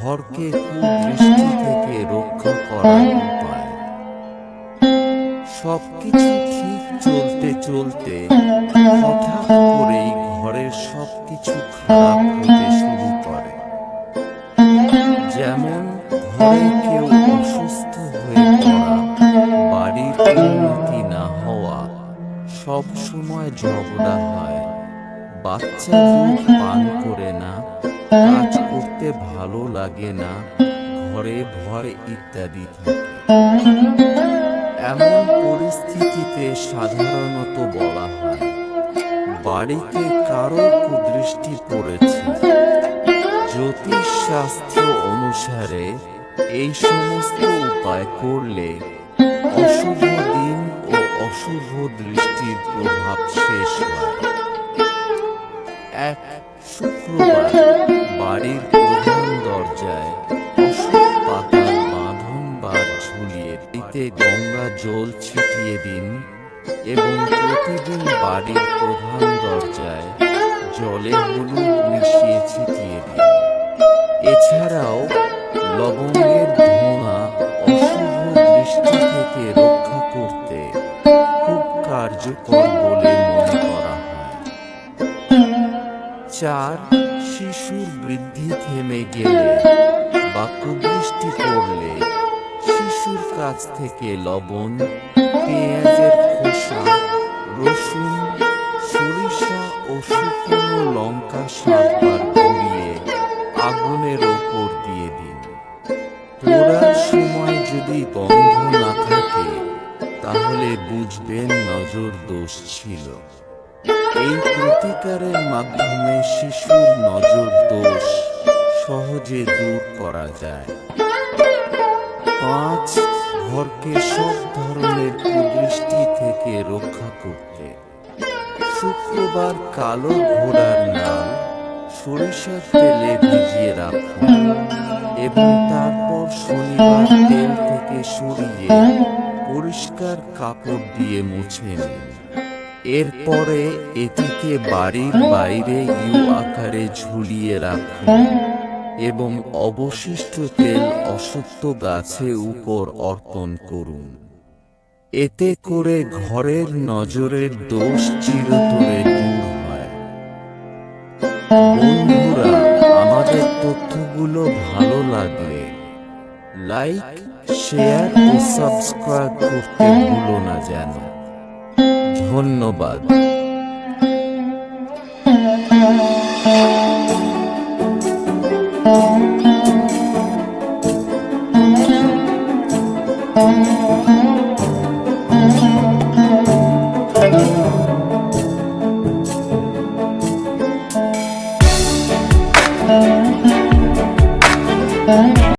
ঘরকে কুদৃষ্টি থেকে রক্ষা করার উপায়। সবকিছু ঠিক চলতে চলতে হঠাৎ করেই ঘরের সবকিছু খারাপ হতে শুরু করে। যেমন ঘরে কেউ অসুস্থ হয়ে পড়া, বাড়ির উন্নতি না হওয়া সব সময় ঝগড়া হয়। বাচ্চা দুধ পান করে না, কাজ করতে ভালো লাগে না, ঘরে ভয় ইত্যাদি এমন পরিস্থিতিতে সাধারণত বলা হয়, বাড়িতে কারও কুদৃষ্টি পড়েছে। জ্যোতিষ শাস্ত্র অনুসারে এই সমস্ত উপায় করলে অশুভ দিন ও অশুভ দৃষ্টির প্রভাব শেষ হয়। এক শুক্রবার বাড়ির প্রধান দরজায় পাতার বাঁধন ঝুলিয়ে দিতে গঙ্গা জল ছিটিয়ে দিন এবং প্রতিদিন বাড়ির প্রধান দরজায় জলে হলুদ মিশিয়ে ছিটিয়ে দিন। এছাড়াও লবঙ্গের ধোঁয়া অশুভ দৃষ্টি থেকে রক্ষা করতে খুব কার্যকর বলে মনে চার শিশুর বৃদ্ধি থেমে গেলে বা কুদৃষ্টি পড়লে শিশুর কাছ থেকে লবণ, পেঁয়াজের খোসা, রসুন, সরিষা ও শুকনো লঙ্কা সাতবার ঘুরিয়ে আগুনের ওপর দিয়ে দিন। পোড়ার সময় যদি গন্ধ না থাকে, তাহলে বুঝবেন নজর দোষ ছিল। এই প্রতিকারের মাধ্যমে শিশুর নজর দোষ সহজে দূর করা যায়। পাঁচ, ঘরকে সব ধরনের কুদৃষ্টি থেকে রক্ষা করতে। শুক্রবার কালো ঘোড়ার নাম সরিষার তেলে ভিজিয়ে রাখুন এবং তারপর শনিবার তেল থেকে সরিয়ে পরিষ্কার কাপড় দিয়ে মুছে নিন। এরপরে এটিকে বাড়ির বাইরে ইউ আকারে ঝুলিয়ে রাখুন। এবং অবশিষ্ট তেল অসত্য গাছে উপর অর্পণ করুন। এতে করে ঘরের নজরের দোষ চিরতরে দূর হয়। বন্ধুরা আমাদের তথ্যগুলো ভালো লাগলে লাইক শেয়ার ও সাবস্ক্রাইব করতে ভুলো না যেন। ধন্যবাদ